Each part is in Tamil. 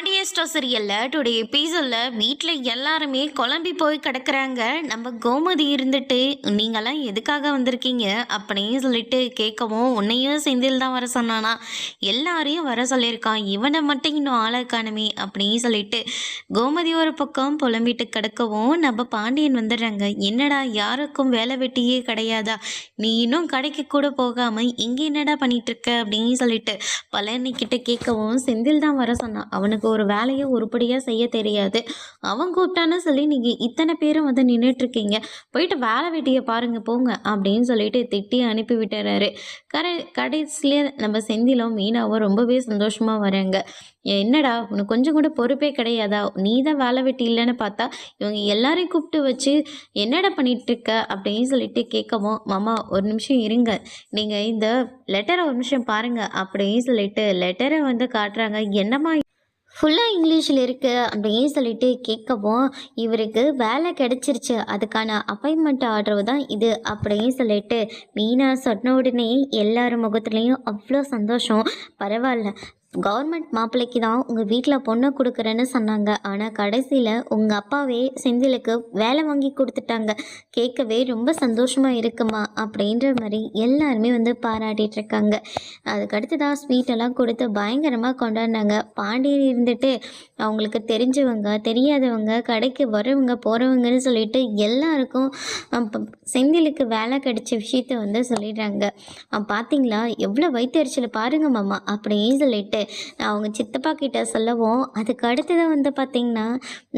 பாண்டிய பாண்டியஸ்டோ சீரியலில் டுடே எபிசோடில் வீட்டில் எல்லாருமே குழம்பி போய் கிடக்குறாங்க. நம்ம கோமதி இருந்துட்டு நீங்களாம் எதுக்காக வந்திருக்கீங்க? அப்படின்னு சொல்லிட்டு கேட்கவும் உன்னையும் செந்தில் தான் வர சொன்னானா? எல்லாரையும் வர சொல்லியிருக்கான். இவனை மட்டும் இன்னும் ஆளை காணுமே அப்படின்னு சொல்லிட்டு கோமதி ஒரு பக்கம் புலம்பிட்டு கிடக்கவும் நம்ம பாண்டியன் வந்துடுறாங்க. என்னடா யாருக்கும் வேலை வெட்டியே கிடையாதா? நீ இன்னும் கடைக்கு கூட போகாமல் இங்கே என்னடா பண்ணிட்டு இருக்க? அப்படின்னு சொல்லிட்டு பழனிக்கிட்ட கேட்கவும் செந்தில் தான் வர சொன்னான். அவனுக்கு ஒரு வேலையை உருப்படியாக செய்ய தெரியாது. அவன் கூப்பிட்டான்னு சொல்லி நீங்கள் இத்தனை பேரும் வந்து நின்றுட்டுருக்கீங்க போயிட்டு வேலை வெட்டியை பாருங்க போங்க அப்படின்னு சொல்லிட்டு திட்டி அனுப்பி விட்டுறாரு. கரை கடைசியில் நம்ம செந்திலும் மீனாவும் ரொம்பவே சந்தோஷமாக வராங்க. என்னடா உனக்கு கொஞ்சம் கூட பொறுப்பே கிடையாதா? நீ தான் வேலை வெட்டி இல்லைன்னு பார்த்தா இவங்க எல்லாரையும் கூப்பிட்டு வச்சு என்னடா பண்ணிட்டு இருக்க அப்படின்னு சொல்லிட்டு கேட்கவும் மாமா ஒரு நிமிஷம் இருங்க. நீங்கள் இந்த லெட்டரை ஒரு நிமிஷம் பாருங்க அப்படின்னு சொல்லிட்டு லெட்டரை வந்து காட்டுறாங்க. என்னம்மா ஃபுல்லாக இங்கிலீஷில் இருக்குது அப்படின்னு சொல்லிட்டு கேட்கவும் இவருக்கு வேலை கிடச்சிருச்சு. அதுக்கான அப்பாயின்மெண்ட் ஆர்டர் தான் இது அப்படின்னு சொல்லிட்டு மீனா சொன்ன உடனே எல்லார் முகத்துலேயும் அவ்வளோ சந்தோஷம். பரவாயில்ல. கவர்மெண்ட் மாப்பிள்ளைக்கு தான் உங்கள் வீட்டில் பொண்ணை கொடுக்குறேன்னு சொன்னாங்க. ஆனால் கடைசியில் உங்கள் அப்பாவே செந்திலுக்கு வேலை வாங்கி கொடுத்துட்டாங்க. கேட்கவே ரொம்ப சந்தோஷமாக இருக்குமா? அப்படின்ற மாதிரி எல்லாருமே வந்து பாராட்டிகிட்ருக்காங்க அதுக்கடுத்து தான் ஸ்வீட்டெல்லாம் கொடுத்து பயங்கரமாக கொண்டாடினாங்க. பாண்டியன் இருந்துட்டு அவங்களுக்கு தெரிஞ்சவங்க தெரியாதவங்க கடைக்கு வரவங்க போகிறவங்கன்னு சொல்லிட்டு எல்லாருக்கும் செந்திலுக்கு வேலை கிடைச்ச விஷயத்த வந்து சொல்லிடுறாங்க. பார்த்தீங்களா எவ்வளோ வயிற்றுச்சல் பாருங்க மாமா அப்படின்னு சொல்லிட்டு அவங்க சித்தப்பா கிட்ட சொல்லவும் அதுக்கு அடுத்தது வந்து பார்த்திங்கன்னா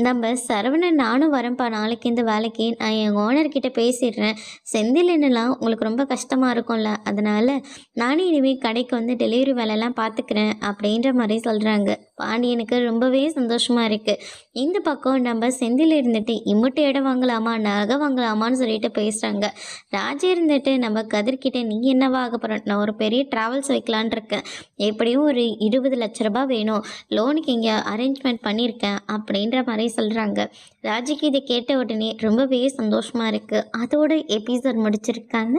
நம்ம சரவணன் நானும் வரேன்ப்பா நாளைக்கு இந்த வேலைக்கு நான் என் ஓனர்கிட்ட பேசிடுறேன். செந்திலன்னுலாம் உங்களுக்கு ரொம்ப கஷ்டமாக இருக்கும்ல அதனால் நானே இனிமேல் கடைக்கு வந்து டெலிவரி வேலைலாம் பார்த்துக்கிறேன் அப்படின்ற மாதிரி சொல்கிறாங்க பாண்டியனுக்கு ரொம்பவே சந்தோஷமாக இருக்குது இந்த பக்கம் நம்ம செந்தில் இருந்துட்டு இம்முட்டு இடம் வாங்கலாமா நகை வாங்கலாமான்னு சொல்லிட்டு பேசுகிறாங்க ராஜா இருந்துட்டு நம்ம கதிர்கிட்ட நீ என்னவா ஆக போகிற நான் ஒரு பெரிய ட்ராவல்ஸ் வைக்கலான் இருக்கேன். எப்படியும் ஒரு இருபது லட்ச ரூபாய் வேணும். லோனுக்கு இங்கே அரேஞ்ச்மெண்ட் பண்ணியிருக்கேன் அப்படின்ற மாதிரி சொல்கிறாங்க ராஜிக்கு இதை கேட்ட உடனே ரொம்பவே சந்தோஷமாக இருக்குது அதோட எபிசோட் முடிச்சிருக்காங்க.